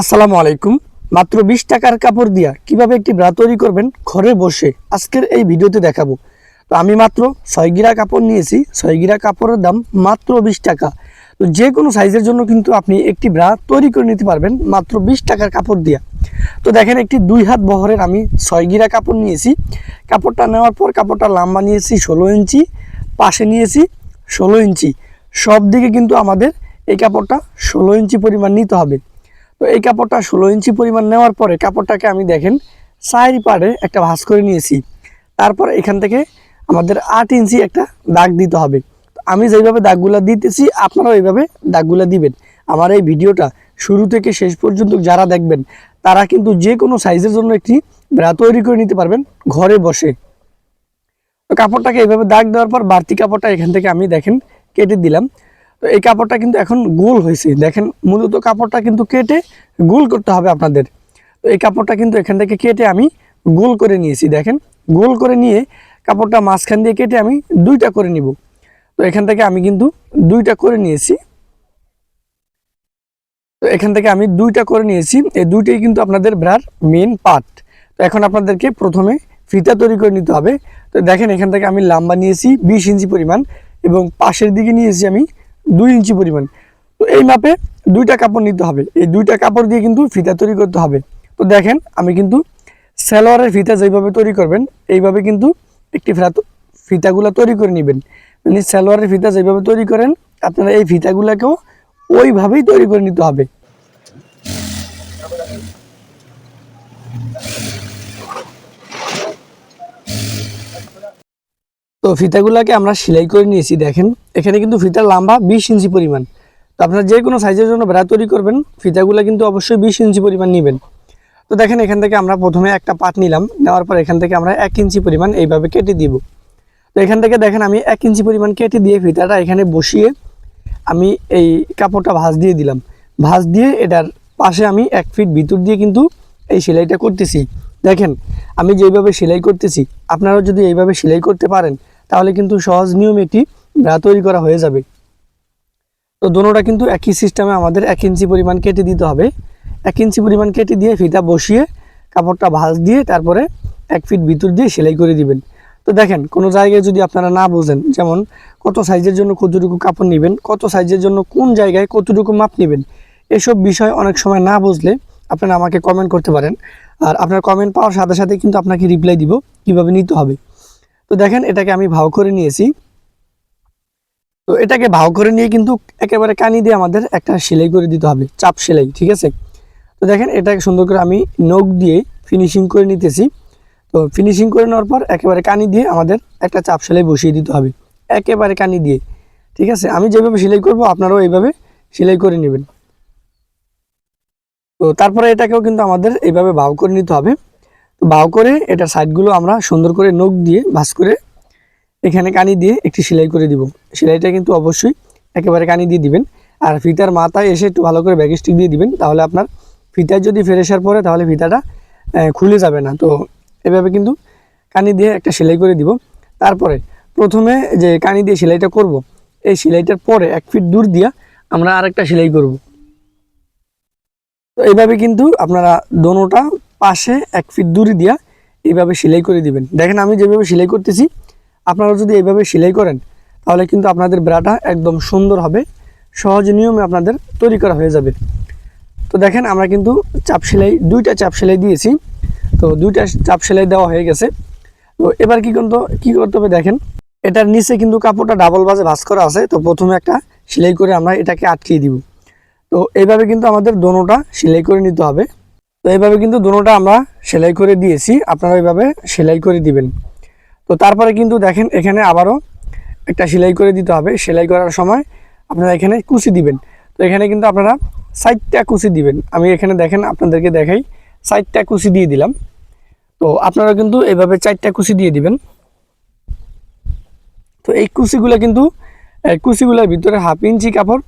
আসসালামু আলাইকুম। মাত্র বিশ টাকার কাপড় দিয়া কীভাবে একটি ব্রা তৈরি করবেন? ঘরে বসে আজকের এই ভিডিওতে দেখাবো। তো আমি মাত্র ছয় গিরা কাপড় নিয়েছি। ছয় গিরা কাপড়ের দাম মাত্র বিশ টাকা। তো যে কোনো সাইজের জন্য কিন্তু আপনি একটি ব্রা তৈরি করে নিতে পারবেন মাত্র বিশ টাকার কাপড় দিয়া। তো দেখেন একটি দুই হাত বহরের আমি ছয় গিরা কাপড় নিয়েছি। কাপড়টা নেওয়ার পর কাপড়টা লাম্বা নিয়েছি ষোলো ইঞ্চি, পাশে নিয়েছি ষোলো ইঞ্চি। সব দিকে কিন্তু আমাদের এই কাপড়টা ষোলো ইঞ্চি পরিমাণ নিতে হবে। তো এই কাপড়টা ষোলো ইঞ্চি পরিমাণ নেওয়ার পরে কাপড়টাকে আমি দেখেন সাইড পাড়ে একটা ভাঁজ করে নিয়েছি। তারপর এখান থেকে আমাদের আট ইঞ্চি একটা দাগ দিতে হবে। আমি যেইভাবে দাগগুলো দিতেছি, আপনারাও এইভাবে দাগগুলো দিবেন। আমার এই ভিডিওটা শুরু থেকে শেষ পর্যন্ত যারা দেখবেন, তারা কিন্তু যে কোনো সাইজের জন্য একটি ব্রা তৈরি করে নিতে পারবেন ঘরে বসে। তো কাপড়টাকে এইভাবে দাগ দেওয়ার পর বাড়তি কাপড়টা এখান থেকে আমি দেখেন কেটে দিলাম। তো এই কাপড়টা কিন্তু এখন গোল হয়েছে। দেখেন, মূলত কাপড়টা কিন্তু কেটে গোল করতে হবে আপনাদের। তো এই কাপড়টা কিন্তু এখান থেকে কেটে আমি গোল করে নিয়েছি। দেখেন, গোল করে নিয়ে কাপড়টা মাঝখান দিয়ে কেটে আমি দুইটা করে নিব। তো এখান থেকে আমি কিন্তু দুইটা করে নিয়েছি। তো এখান থেকে আমি দুইটা করে নিয়েছি। এই দুইটাই কিন্তু আপনাদের ব্রার মেন পার্ট। তো এখন আপনাদেরকে প্রথমে ফিতা তৈরি করে নিতে হবে। তো দেখেন, এখান থেকে আমি লাম্বা নিয়েছি, বিশ ইঞ্চি পরিমাণ এবং পাশের দিকে নিয়েছি আমি দুই ইঞ্চি পরিমাণ। তো এই মাপে দুইটা কাপড় নিতে হবে। এই দুইটা কাপড় দিয়ে কিন্তু ফিতা তৈরি করতে হবে। তো দেখেন, আমি কিন্তু সালোয়ারের ফিতা যেভাবে তৈরি করবেন, এইভাবে কিন্তু একটি ফিতা ফিতাগুলো তৈরি করে নেবেন। মানে সালোয়ারের ফিতা যেভাবে তৈরি করেন, আপনারা এই ফিতাগুলোকেও ওইভাবেই তৈরি করে নিতে হবে। তো ফিতাগুলোকে আমরা সেলাই করে নিয়েছি, দেখেন। এখানে কিন্তু ফিতার লম্বা বিশ ইঞ্চি পরিমাণ। তো আপনারা যে কোনো সাইজের জন্য বেড়া তৈরি করবেন, ফিতাগুলো কিন্তু অবশ্যই বিশ ইঞ্চি পরিমাণ নেবেন। তো দেখেন, এখান থেকে আমরা প্রথমে একটা পাট নিলাম, নেওয়ার পর এখান থেকে আমরা এক ইঞ্চি পরিমাণ এইভাবে কেটে দিব। তো এখান থেকে দেখেন, আমি এক ইঞ্চি পরিমাণ কেটে দিয়ে ফিতাটা এখানে বসিয়ে আমি এই কাপড়টা ভাঁজ দিয়ে দিলাম। ভাঁজ দিয়ে এটার পাশে আমি এক ফিট ভিতর দিয়ে কিন্তু এই সেলাইটা করতেছি। দেখেন, আমি যেইভাবে সেলাই করতেছি, আপনারাও যদি এইভাবে সেলাই করতে পারেন তাহলে কিন্তু সহজ নিয়ম একটি তৈরি করা হয়ে যাবে। তো দোনোটা কিন্তু একই সিস্টেমে আমাদের এক ইঞ্চি পরিমাণ কেটে দিতে হবে। এক ইঞ্চি পরিমাণ কেটে দিয়ে ফিতা বসিয়ে কাপড়টা ভাঁজ দিয়ে তারপরে এক ফিট ভিতর দিয়ে সেলাই করে দিবেন। তো দেখেন, কোনো জায়গায় যদি আপনারা না বোঝেন, যেমন কত সাইজের জন্য কতটুকু কাপড় নেবেন, কত সাইজের জন্য কোন জায়গায় কতটুকু মাপ নেবেন, এসব বিষয় অনেক সময় না বুঝলে আপনারা আমাকে কমেন্ট করতে পারেন। আর আপনার কমেন্ট পাওয়ার সাথে সাথে কিন্তু আপনাকে রিপ্লাই দিব কীভাবে নিতে হবে। দেখেন, এটাকে আমি ভাও করে নিয়েছি। তো এটাকে ভাও করে নিয়ে কিন্তু একেবারে কানি দিয়ে আমাদের একটা সেলাই করে দিতে হবে, চাপ সেলাই, ঠিক আছে? তো দেখেন, এটাকে সুন্দর করে আমি নখ দিয়ে ফিনিশিং করে নিতেছি। তো ফিনিশিং করে নেওয়ার পর একেবারে কানি দিয়ে আমাদের একটা চাপ সেলাই বসিয়ে দিতে হবে, একেবারে কানি দিয়ে, ঠিক আছে? আমি যেভাবে সেলাই করব, আপনারাও এইভাবে সেলাই করে নেবেন। তো তারপরে এটাকেও কিন্তু আমাদের এইভাবে ভাও করে নিতে হবে। তো ভাও করে এটার সাইডগুলো আমরা সুন্দর করে নখ দিয়ে ভাঁজ করে এখানে কানি দিয়ে একটি সেলাই করে দিব। সেলাইটা কিন্তু অবশ্যই একেবারে কানি দিয়ে দিবেন। আর ফিতার মাথায় এসে একটু ভালো করে ব্যাগে স্টিক দিয়ে দিবেন, তাহলে আপনার ফিতায় যদি ফেরেসার পরে তাহলে ফিতাটা খুলে যাবে না। তো এভাবে কিন্তু কানি দিয়ে একটা সেলাই করে দিব। তারপরে প্রথমে যে কানি দিয়ে সেলাইটা করব, এই সেলাইটার পরে এক ফিট দূর দিয়া আমরা আরেকটা সেলাই করব। তো এইভাবে কিন্তু আপনারা দোনোটা পাশে এক ফিট দূরে দিয়া এইভাবে সেলাই করে দিবেন। দেখেন আমি যেভাবে সেলাই করতেছি, আপনারা যদি এইভাবে সেলাই করেন, তাহলে কিন্তু আপনাদের ব্রাটা একদম সুন্দর হবে, সহজ নিয়মে আপনাদের তৈরি করা হয়ে যাবে। তো দেখেন আমরা কিন্তু চাপ সেলাই, দুইটা চাপ সেলাই দিয়েছি, তো দুইটা চাপ সেলাই দেওয়া হয়ে গেছে। তো এবার কি কিন্তু, কি করতে হবে দেখেন, এটার নিচে কিন্তু কাপড়টা ডাবল বাজে ভাঁজ করা আছে, তো প্রথমে একটা সেলাই করে আমরা এটাকে আটকিয়ে দিব। তো এইভাবে কিন্তু আমাদের দোনোটা সেলাই করে নিতে হবে। তো এইভাবে কিন্তু দোনোটা আমরা সেলাই করে দিয়েছি। আপনারা এইভাবে সেলাই করে দিবেন। তো তারপরে কিন্তু দেখেন, এখানে আবারও একটা সেলাই করে দিতে হবে। সেলাই করার সময় আপনারা এখানে কুচি দিবেন। তো এখানে কিন্তু আপনারা সাইডটা কুচি দিবেন। আমি এখানে দেখেন, আপনাদেরকে দেখাই, সাইডটা কুচি দিয়ে দিলাম। তো আপনারা কিন্তু এইভাবে চারটা কুচি দিয়ে দিবেন। তো এই কুচিগুলো কিন্তু কুচিগুলোর ভিতরে হাফ ইঞ্চি কাপড়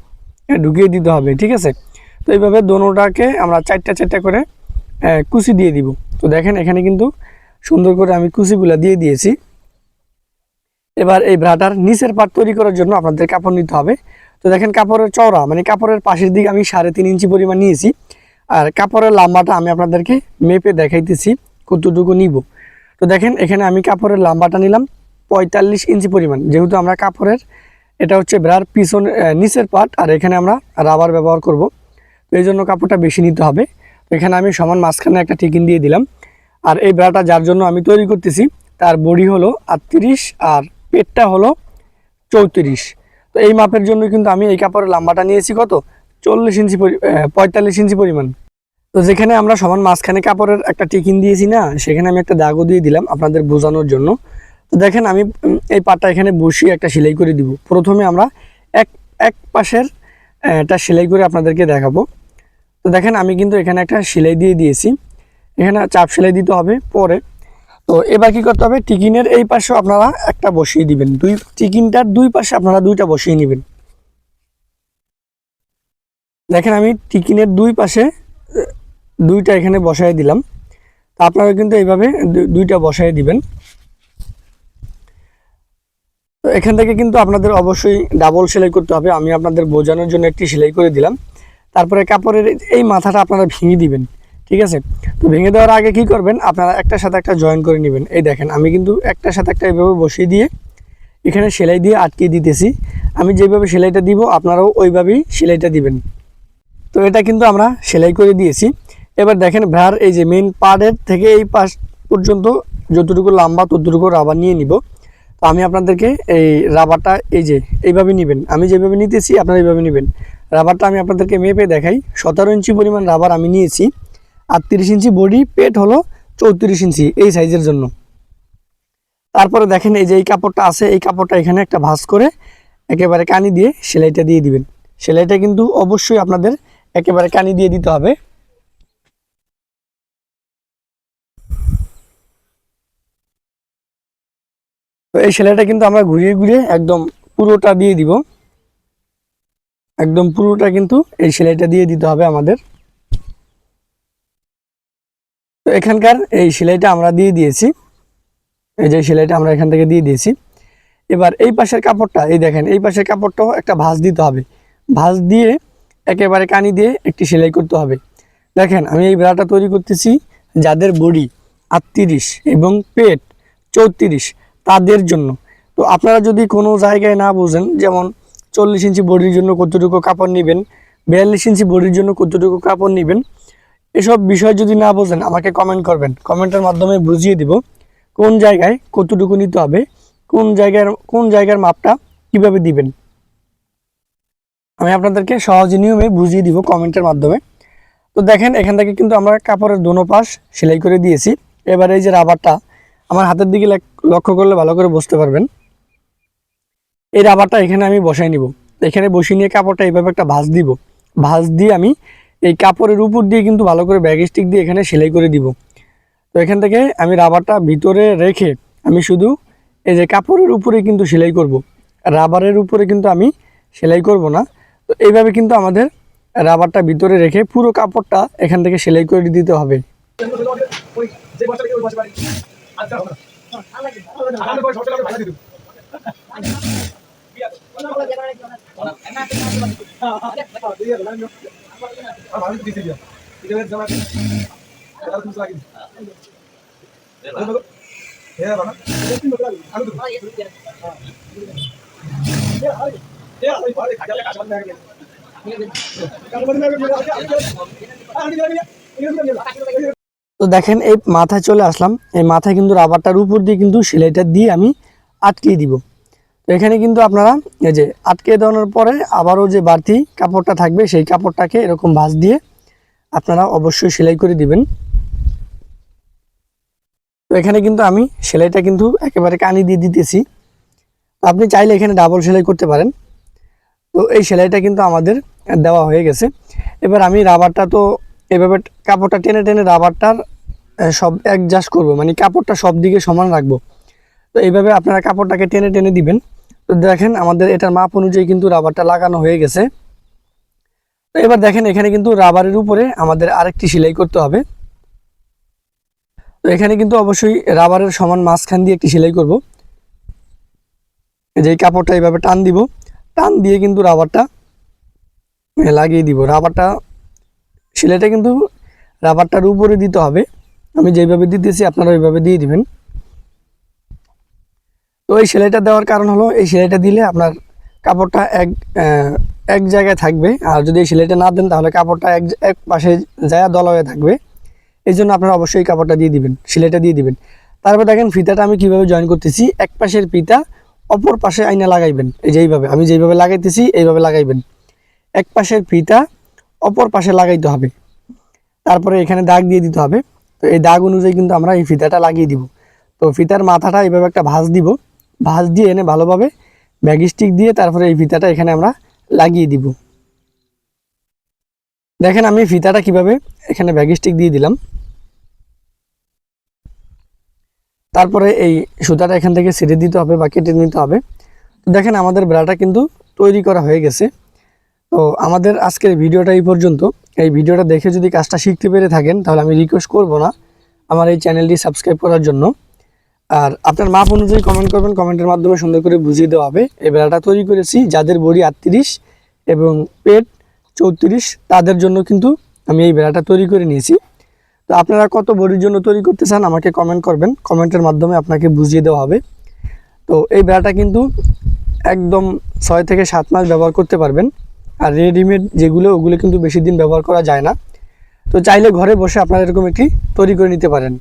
ঢুকিয়ে দিতে হবে, ঠিক আছে? তো এইভাবে দোনোটাকে আমরা চারটা চারটা করে কুচি দিয়ে দিব। তো দেখেন, এখানে কিন্তু সুন্দর করে আমি কুচিগুলা দিয়ে দিয়েছি। এবার এই ব্রাটার নিচের পাট তৈরি করার জন্য আপনাদের কাপড় নিতে হবে। তো দেখেন, কাপড়ের চওড়া মানে কাপড়ের পাশের দিকে আমি সাড়ে তিন ইঞ্চি পরিমাণ নিয়েছি। আর কাপড়ের লম্বাটা আমি আপনাদেরকে মেপে দেখাইতেছি, কতটুকু নিব। তো দেখেন, এখানে আমি কাপড়ের লম্বাটা নিলাম পঁয়তাল্লিশ ইঞ্চি পরিমাণ। যেহেতু আমরা কাপড়ের, এটা হচ্ছে ব্রার পিছন নিচের পাট আর এখানে আমরা রাবার ব্যবহার করব। এই জন্য কাপড়টা বেশি নিতে হবে। এখানে আমি সমান মাঝখানে একটা টিকিন দিয়ে দিলাম। আর এই বেড়াটা যার জন্য আমি তৈরি করতেছি, তার বডি হলো আটত্রিশ আর পেটটা হলো চৌত্রিশ। তো এই মাপের জন্য কিন্তু আমি এই কাপড়ের লম্বাটা নিয়েছি কত? চল্লিশ ইঞ্চি পঁয়তাল্লিশ ইঞ্চি পরিমাণ। তো যেখানে আমরা সমান মাঝখানে কাপড়ের একটা টিকিন দিয়েছি না, সেখানে আমি একটা দাগও দিয়ে দিলাম আপনাদের বোঝানোর জন্য। তো দেখেন আমি এই পাটটা এখানে বসিয়ে একটা সেলাই করে দিব। প্রথমে আমরা এক এক পাশের একটা সেলাই করে আপনাদেরকে দেখাবো। তো দেখেন, আমি কিন্তু এখানে একটা সেলাই দিয়ে দিয়েছি। এখানে চাপ সেলাই দিতে হবে পরে। তো এবার কি করতে হবে? টিকিনের এই পাশে আপনারা একটা বসিয়ে দিবেন। দুই, টিকিনটার দুই পাশে আপনারা দুইটা বসিয়ে নেবেন। দেখেন, আমি টিকিনের দুই পাশে দুইটা এখানে বসাই দিলাম। তা আপনারা কিন্তু এইভাবে দুইটা বসাই দিবেন। তো এখান থেকে কিন্তু আপনাদের অবশ্যই ডাবল সেলাই করতে হবে। আমি আপনাদের বোঝানোর জন্য একটি সেলাই করে দিলাম। তারপরে কাপড়ের এই মাথাটা আপনারা ভেঙে দিবেন, ঠিক আছে? তো ভেঙে দেওয়ার আগে কি করবেন, আপনারা একটার সাথে একটা জয়েন করে নেবেন। এই দেখেন, আমি কিন্তু একটার সাথে একটা এইভাবে বসিয়ে দিয়ে এখানে সেলাই দিয়ে আটকে দিতেছি। আমি যেভাবে সেলাইটা দিব, আপনারাও ওইভাবেই সেলাইটা দিবেন। তো এটা কিন্তু আমরা সেলাই করে দিয়েছি। এবার দেখেন ভ্রার এই যে মেন পার্টের থেকে এই পাশ পর্যন্ত যতটুকু লম্বা, ততটুকু রাবার নিয়ে নিব। তো আমি আপনাদেরকে এই রাবারটা এই যে, এইভাবে নেবেন। আমি যেভাবে নিতেছি, আপনারা এইভাবে নেবেন। রাবারটা আমি আপনাদেরকে মেপে দেখাই। সতেরো ইঞ্চি পরিমাণ রাবার আমি নিয়েছি। আর তিরিশ ইঞ্চি বডি পেট হলো চৌত্রিশ ইঞ্চি এই সাইজের জন্য। তারপরে দেখেন এই যে এই কাপড়টা আছে, এই কাপড়টা এখানে একটা ভাঁজ করে একেবারে কানি দিয়ে সেলাইটা দিয়ে দিবেন। সেলাইটা কিন্তু অবশ্যই আপনাদের একেবারে কানি দিয়ে দিতে হবে। তো এই সেলাইটা কিন্তু আমরা ঘুরিয়ে ঘুরিয়ে একদম পুরোটা দিয়ে দিব। একদম পুরোটা কিন্তু এই সেলাইটা দিয়ে দিতে হবে আমাদের। তো এখানকার এই সেলাইটা আমরা দিয়ে দিয়েছি। এই যে সেলাইটা আমরা এখান থেকে দিয়ে দিয়েছি। এবার এই পাশের কাপড়টা, এই দেখেন, এই পাশের কাপড়টাও একটা ভাঁজ দিতে হবে। ভাঁজ দিয়ে একেবারে কানি দিয়ে একটি সেলাই করতে হবে। দেখেন, আমি এই ব্রাটা তৈরি করতেছি যাদের বডি আটত্রিশ এবং পেট চৌত্রিশ, তাদের জন্য। তো আপনারা যদি কোনো জায়গায় না বোঝেন, যেমন চল্লিশ ইঞ্চি বডির জন্য কতটুকু কাপড় নেবেন, বিয়াল্লিশ ইঞ্চি বডির জন্য কতটুকু কাপড় নেবেন, এসব বিষয় যদি না বোঝেন আমাকে কমেন্ট করবেন। কমেন্টের মাধ্যমে বুঝিয়ে দিব কোন জায়গায় কতটুকু নিতে হবে, কোন জায়গার কোন জায়গার মাপটা কীভাবে দিবেন। আমি আপনাদেরকে সহজ নিয়মে বুঝিয়ে দিব কমেন্টের মাধ্যমে। তো দেখেন, এখান থেকে কিন্তু আমরা কাপড়ের দোনো পাশ সেলাই করে দিয়েছি। এবার এই যে রাবারটা আমার হাতের দিকে লক্ষ্য করলে ভালো করে বুঝতে পারবেন। এই রাবারটা এখানে আমি বসাই নিব। এখানে বসিয়ে নিয়ে কাপড়টা এইভাবে একটা ভাঁজ দিব। ভাঁজ দিয়ে আমি এই কাপড়ের উপর দিয়ে কিন্তু ভালো করে ব্যাগ স্টিক দিয়ে এখানে সেলাই করে দিব। তো এখান থেকে আমি রাবারটা ভিতরে রেখে আমি শুধু এই যে কাপড়ের উপরে কিন্তু সেলাই করব। রাবারের উপরে কিন্তু আমি সেলাই করব না। তো এইভাবে কিন্তু আমাদের রাবারটা ভিতরে রেখে পুরো কাপড়টা এখান থেকে সেলাই করে দিতে হবে। আচ্ছা তো দেখেন, এই মাথায় চলে আসলাম। এই মাথায় কিন্তু রাবারটার উপর দিয়ে কিন্তু সেলাইটা দিয়ে আমি আটকিয়ে দিব। এখানে কিন্তু আপনারা এই যে আটকে দেওয়ানোর পরে আবারও যে বাড়তি কাপড়টা থাকবে, সেই কাপড়টাকে এরকম ভাঁজ দিয়ে আপনারা অবশ্যই সেলাই করে দিবেন। তো এখানে কিন্তু আমি সেলাইটা কিন্তু একেবারে কানি দিয়ে দিতেছি। আপনি চাইলে এখানে ডাবল সেলাই করতে পারেন। তো এই সেলাইটা কিন্তু আমাদের দেওয়া হয়ে গেছে। এবার আমি রাবারটা তো এভাবে কাপড়টা টেনে টেনে রাবারটার সব অ্যাডজাস্ট করব। মানে কাপড়টা সব দিকে সমান রাখব। তো এইভাবে আপনারা কাপড়টাকে টেনে টেনে দিবেন। তো দেখেন আমাদের এটার মাপ অনুযায়ী কিন্তু রাবারটা লাগানো হয়ে গেছে। তো এবার দেখেন এখানে কিন্তু রাবারের উপরে আমাদের আরেকটি সেলাই করতে হবে। তো এখানে কিন্তু অবশ্যই রাবারের সমান মাঝখান দিয়ে একটি সেলাই করব। যে কাপড়টা এইভাবে টান দিব। টান দিয়ে কিন্তু রাবারটা লাগিয়ে দিব। রাবারটা, সেলাইটা কিন্তু রাবারটার উপরে দিতে হবে। আমি যেইভাবে দিতেছি আপনারা ওইভাবে দিয়ে দিবেন। তো এই সেলাইটা দেওয়ার কারণ হলো, এই সেলাইটা দিলে আপনার কাপড়টা এক এক জায়গায় থাকবে। আর যদি এই সেলাইটা না দেন, তাহলে কাপড়টা এক এক পাশে যায় দলা হয়ে থাকবে। এই জন্য আপনারা অবশ্যই কাপড়টা দিয়ে দিবেন, সেলাইটা দিয়ে দিবেন। তারপর দেখেন ফিতাটা আমি কীভাবে জয়েন করতেছি। এক পাশের ফিতা, অপর পাশে আইনা লাগাইবেন। এই যে এইভাবে, আমি যেইভাবে লাগাইতেছি, এইভাবে লাগাইবেন। এক পাশের ফিতা, অপর পাশে লাগাইতে হবে। তারপরে এখানে দাগ দিয়ে দিতে হবে। তো এই দাগ অনুযায়ী কিন্তু আমরা এই ফিতাটা লাগিয়ে দিব। তো ফিতার মাথাটা এইভাবে একটা ভাঁজ দিব। ভাঁজ দিয়ে এনে ভালোভাবে ব্যাগ স্টিক দিয়ে তারপরে এই ফিতাটা এখানে আমরা লাগিয়ে দিব। দেখেন আমি ফিতাটা কীভাবে এখানে ব্যাগ স্টিক দিয়ে দিলাম। তারপরে এই সুতাটা এখান থেকে ছেড়ে দিতে হবে বা কেটে নিতে হবে। দেখেন আমাদের ব্রাটা কিন্তু তৈরি করা হয়ে গেছে। তো আমাদের আজকের ভিডিওটা এই পর্যন্ত। এই ভিডিওটা দেখে যদি কাজটা শিখতে পেরে থাকেন, তাহলে আমি রিকোয়েস্ট করব না আমার এই চ্যানেলটি সাবস্ক্রাইব করার জন্য। আর আপনার মাপ অনুযায়ী কমেন্ট করবেন কমেন্টের মাধ্যমে সুন্দর করে বুঝিয়ে দেওয়া হবে। এই বেড়াটা তৈরি করেছি, যাদের বডি আটত্রিশ এবং পেট চৌত্রিশ, তাদের জন্য কিন্তু আমি এই বেড়াটা তৈরি করে নিয়েছি। তো আপনারা কত বডির জন্য তৈরি করতে চান, আমাকে কমেন্ট করবেন। কমেন্টের মাধ্যমে আপনাকে বুঝিয়ে দেওয়া হবে। তো এই বেড়াটা কিন্তু একদম ছয় থেকে সাত মাস ব্যবহার করতে পারবেন। আর রেডিমেড যেগুলো, ওগুলো কিন্তু বেশি দিন ব্যবহার করা যায় না। তো চাইলে ঘরে বসে আপনারা এরকম একটি তৈরি করে নিতে পারেন।